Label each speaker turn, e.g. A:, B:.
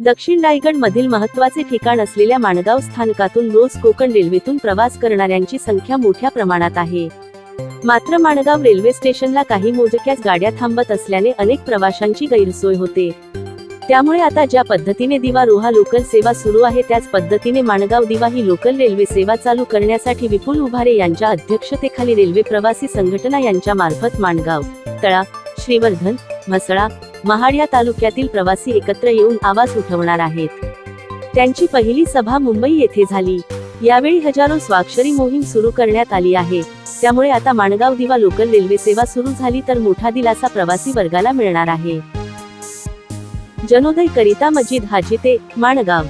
A: दक्षिण रायगड मधील महत्त्वाचे ठिकाण असलेल्या माणगाव स्थानकातून रोज कोकण रेल्वेतून प्रवास करणाऱ्यांची संख्या मोठ्या प्रमाणात आहे. मात्र माणगाव रेल्वे स्टेशनला काही मोजक्याच गाड्या थांबत असल्याने अनेक प्रवाशांची गैरसोय होते. त्यामुळे आता ज्या पद्धतीने दिवा रोहा लोकल सेवा सुरू आहे त्याच पद्धतीने माणगाव दिवा ही लोकल रेल्वे सेवा चालू करण्यासाठी विपुल उभारे यांच्या अध्यक्षतेखाली रेल्वे प्रवासी संघटना यांच्या मार्फत माणगाव तळा श्रीवर्धन म्हसळा महाड या तालुक्यातील प्रवासी एकत्र येऊन आवाज उठवणार आहेत. त्यांची पहिली सभा मुंबई येथे झाली. यावेळी हजारो स्वाक्षरी मोहीम सुरू करण्यात आली आहे. त्यामुळे आता माणगाव दिवा लोकल रेल्वे सेवा सुरू झाली तर मोठा दिलासा प्रवासी वर्गाला मिळणार आहे. जनोदय करिता मजिद हाजिते माणगाव.